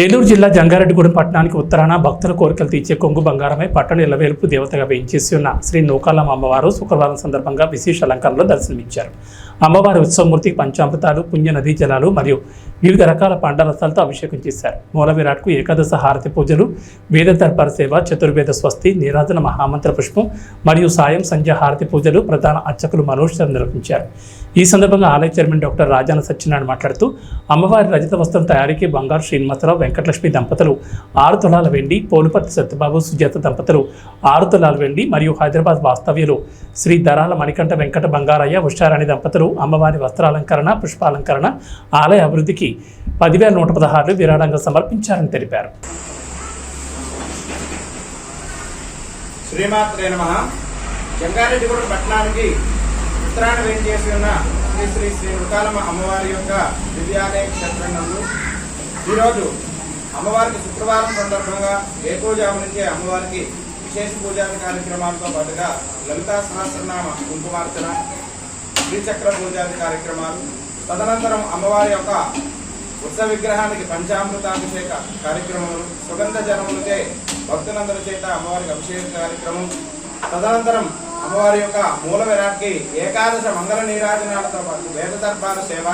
ఏలూరు జిల్లా జంగారెడ్డిగూడెం పట్టణానికి ఉత్తరాన భక్తుల కోరికలు తీర్చే కొంగు బంగారమై పట్టణ ఇళ్ళవేలుపు దేవతగా వేయించేసి ఉన్న శ్రీ నూకాలమ్మ అమ్మవారు శుక్రవారం సందర్భంగా విశేష అలంకరణలో దర్శనమిచ్చారు. అమ్మవారి ఉత్సవమూర్తికి పంచామృతాలు పుణ్య నదీ జలాలు మరియు వివిధ రకాల పండరసాలతో అభిషేకం చేశారు. మూల విరాట్కు ఏకాదశ హారతి పూజలు వేద దర్పర సేవ చతుర్వేద స్వస్తి నీరాజన మహామంత్ర పుష్పం మరియు సాయం సంధ్య హారతి పూజలు ప్రధాన అర్చకులు మనోజ్ చంద్ర నిర్వహించారు. ఈ సందర్భంగా ఆలయ చైర్మన్ డాక్టర్ రాజాన సత్యనారాయణ మాట్లాడుతూ అమ్మవారి రజత వస్త్రం తయారీకి బంగారు శ్రీనివాసరావు వెంకటలక్ష్మి దంపతులు ఆరు తులాల వెండి పోలుపర్తి సత్యబాబు సుజాత దంపతులు ఆరు తులాల వెండి మరియు హైదరాబాద్ వాస్తవ్యులు శ్రీ దరాల మణికంఠ వెంకట బంగారయ్య ఉషారాణి దంపతులు అమ్మవారి వస్త్రాలంకరణ పుష్పాలంకరణ ఆలయ అభివృద్ధికి పదివేల నూట పదహారులు విరాళంగా సమర్పించారని తెలిపారు. శ్రీమాత్రే నమ. జంగారెడ్డిగూడెం పట్టణానికి ఉత్తరాయణ వేయించేసి ఉన్న శ్రీ శ్రీ శ్రీ నృకాలమ్మ అమ్మవారి యొక్క దివ్యాలయ క్షేత్రం ఈరోజు అమ్మవారికి శుక్రవారం సందర్భంగా ఏకోజాము నుంచే అమ్మవారికి విశేష పూజా కార్యక్రమాలతో పాటుగా లలితా సహస్రనామ కుంకుమార్చన శ్రీచక్ర పూజాది కార్యక్రమాలు తదనంతరం అమ్మవారి యొక్క ఉత్సవ విగ్రహానికి పంచామృతాభిషేక కార్యక్రమములు సుగంధ జనములకే భక్తులందరి చేత అమ్మవారికి అభిషేక కార్యక్రమం తదనంతరం అమ్మవారి యొక్క మూల విరాట్కి ఏకాదశ మంగళ నీరాజనాలతో పాటు వేద దర్భాల సేవ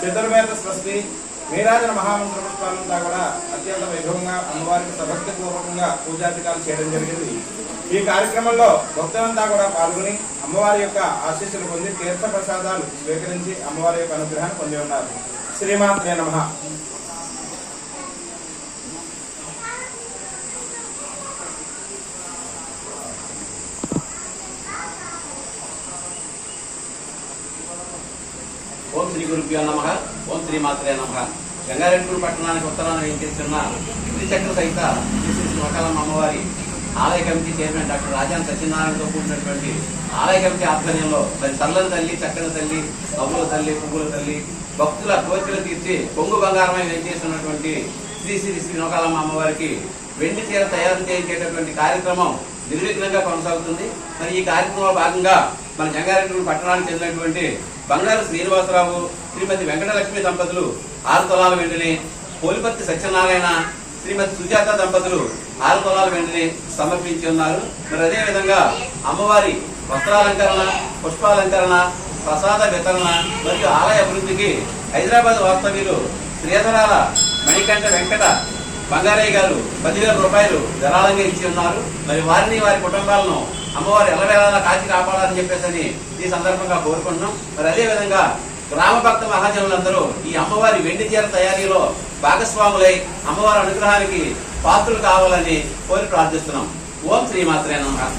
చతుర్వేద స్వస్తి నీరాజన మహామంత్ర పుష్పాలంతా కూడా అత్యంత వైభవంగా అమ్మవారికి సభక్తి పూర్వకంగా పూజాధికారులు చేయడం జరిగింది. ఈ కార్యక్రమంలో భక్తులంతా కూడా పాల్గొని అమ్మవారి యొక్క ఆశీస్సులు పొంది తీర్థ ప్రసాదాలు స్వీకరించి అమ్మవారి యొక్క అనుగ్రహాన్ని పొంది ఉన్నారు. శ్రీమాత్రే నమ. ఓం శ్రీ గురుభ్యో నమ. ఓం శ్రీ మాత్రే నమ. గంగారెడ్డి పట్టణానికి ఉత్తరాన వెంకరిస్తున్న త్రిచక్ర సహిత శ్రీ శ్రీ అమ్మవారి ఆలయ కమిటీ చైర్మన్ డాక్టర్ రాజాన్ సత్యనారాయణతో కూడినటువంటి ఆలయ కమిటీ ఆధ్వర్యంలో మరి చల్లని తల్లి చక్కని తల్లి నవ్వుల తల్లి పువ్వుల తల్లి భక్తుల కోరికలు తీర్చి పొంగు బంగారమై వేయించేస్తున్నటువంటి శ్రీ శ్రీ శ్రీ నోకాలమ్మ అమ్మవారికి వెండి చీర తయారు చేయించేటటువంటి కార్యక్రమం నిర్విఘ్నంగా కొనసాగుతుంది. మరి ఈ కార్యక్రమంలో భాగంగా మన జంగారెడ్డి పట్టణానికి చెందినటువంటి బంగారు శ్రీనివాసరావు శ్రీమతి వెంకటలక్ష్మి దంపతులు ఆరు తొలాల వెండిని పోలిపత్తి సత్యనారాయణ శ్రీమతి సుజాత దంపతులు ఆరు తొలాల వెండిని సమర్పించి ఉన్నారు. మరి అదేవిధంగా అమ్మవారి వస్త్రాలంకరణ పుష్పాలంకరణ ప్రసాద వితరణ మరియు ఆలయ అభివృద్ధికి హైదరాబాద్ వాస్తవ్యులు శ్రీధరాల మణికంఠ వెంకట బంగారయ్య గారు పదివేల రూపాయలు ధనాలంగా ఇచ్చి ఉన్నారు. మరి వారిని వారి కుటుంబాలను అమ్మవారు ఎల్లవేళలా కాచి కాపాడాలని చెప్పేసి ఈ సందర్భంగా కోరుకుంటున్నాం. మరి అదే విధంగా గ్రామ భక్త మహాజనులందరూ ఈ అమ్మవారి వెండి చీర తయారీలో భాగస్వాములై అమ్మవారి అనుగ్రహానికి పాత్రలు కావాలని కోరి ప్రార్థిస్తున్నాం. ఓం శ్రీమాత్రేనం నమః.